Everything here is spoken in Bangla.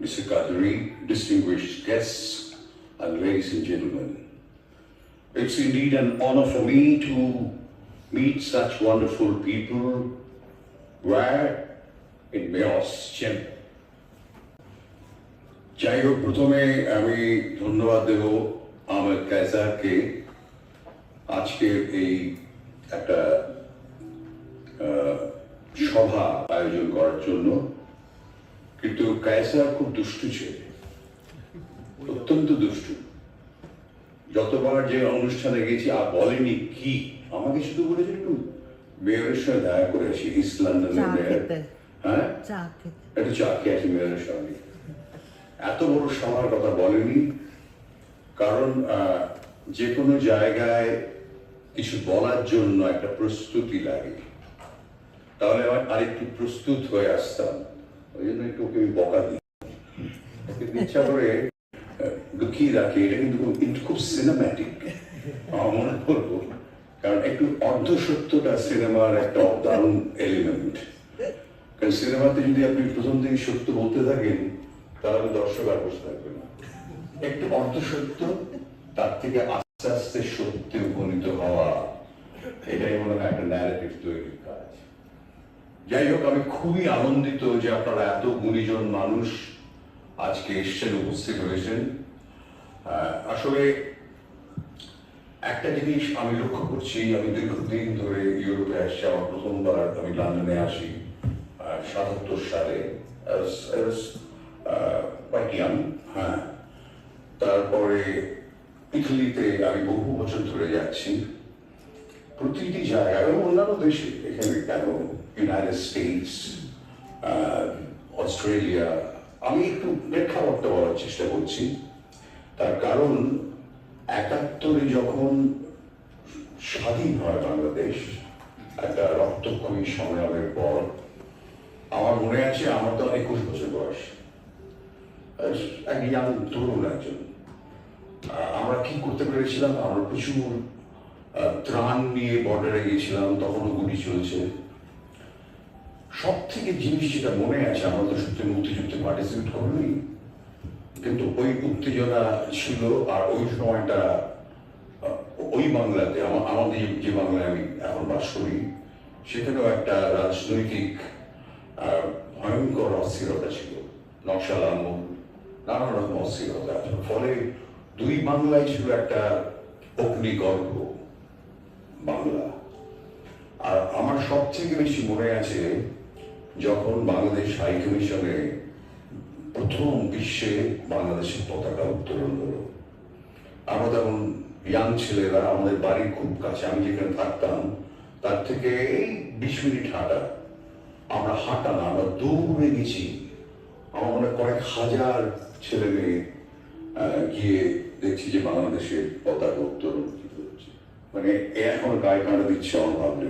Mr. Qadri, distinguished guests, and ladies and gentlemen. It's indeed an honor for me to meet such wonderful people where in Meos Chamber. যাই হোক প্রথমে আমি ধন্যবাদ দেব আহমেদ কায়সারকে আজকের এই একটা আহ, সভা আয়োজন করার জন্য কিন্তু কায়সার খুব দুষ্টু ছেলে। অত্যন্ত দুষ্টু। যতবার যে অনুষ্ঠানে গেছি আর বলেনি কি আমাকে শুধু বলেছে একটু মেয়রের সঙ্গে দেখা করেছি ইস্ট লন্ডনের মেয়র। হ্যাঁ? একটু চা খেয়েছি মেয়রের সঙ্গে। এত বড় সভার কথা বলেনি কারণ আহ, যে কোনো জায়গায় কিছু বলার জন্য একটা প্রস্তুতি লাগে। তাহলে আমার আরেকটু প্রস্তুত হয়ে আসতাম। ওই জন্য একটু ওকে বকা দিই। ওকে ইচ্ছা করে লুকিয়ে রাখি। এটা কিন্তু কিন্তু খুব সিনেম্যাটিক আমার করব কারণ একটু অর্ধসত্যটা সিনেমার একটা দারুণ এলিমেন্ট কারণ সিনেমাতে যদি আপনি প্রথম থেকে সত্য বলতে থাকেন, তাহলে দর্শক আর বসে থাকবে না। একটু অর্ধসত্য, তার থেকে আস্তে আস্তে সত্যে উপনীত হওয়া, এটাই মনে হয় একটা ন্যারেটিভ কাজ যাই হোক, আমি খুবই আনন্দিত যে আপনারা এত গুণীজন মানুষ আজকে এসছেন, উপস্থিত হয়েছেন। আসলে একটা জিনিস আমি লক্ষ্য করছি, আমি দীর্ঘদিন ধরে ইউরোপে আসছি, আমার প্রথমবার আমি লন্ডনে আসি সাতাত্তর সালে হ্যাঁ। তারপরে ইটালিতে আমি বহু বছর ধরে যাচ্ছি। প্রতিটি জায়গায় এবং অন্যান্য দেশে, এখানে কেন? ইউনাইটেড স্টেটস অস্ট্রেলিয়া আমি একটু প্রেক্ষাপটটা বলার চেষ্টা করছি। তার কারণ, একাত্তরে যখন স্বাধীন হয় বাংলাদেশ, একটা রক্তক্ষয়ী সংগ্রামের পর, আমার মনে আছে আমার তো একুশ বছর বয়স। এক ইয়াং তরুণ একজন। আমরা কি করতে পেরেছিলাম? আমরা প্রচুর ত্রাণ নিয়ে বর্ডারে গেছিলাম তখনও গুলি চলছে। সব থেকে জিনিস যেটা মনে আছে, আমরা তো সত্যি মুক্তিযুদ্ধে পার্টিসিপেট করিনি, কিন্তু ওই উত্তেজনা ছিল আর ওই সময়টা ওই বাংলাতে আমাদের যে বাংলায় আমি এখন বাস করি, সেখানেও একটা রাজনৈতিক ভয়ঙ্কর অস্থিরতা ছিল। নকশাল আন্দোলন নানা রকম অস্থিরতা। ফলে দুই বাংলায় ছিল একটা অগ্নিগর্ভ। বাংলা। আর আমার সব থেকে বেশি মনে আছে যখন বাংলাদেশ হাই কমিশনে প্রথম বিশ্বে বাংলাদেশের পতাকা উত্তোলন হলো। আমরা তখন ইয়াং ছেলেরা, আমাদের বাড়ির খুব কাছে, আমি যেখানে থাকতাম, তার থেকে এই বিশ মিনিট হাঁটা। আমরা হাঁটা না, আমরা দৌড়ে গেছি। আমার মনে কয়েক হাজার ছেলে মেয়ে গিয়ে দেখছি যে বাংলাদেশের পতাকা উত্তোলন মানে এখন গায়ে কাঁটা দিচ্ছে আমার ভাবলে।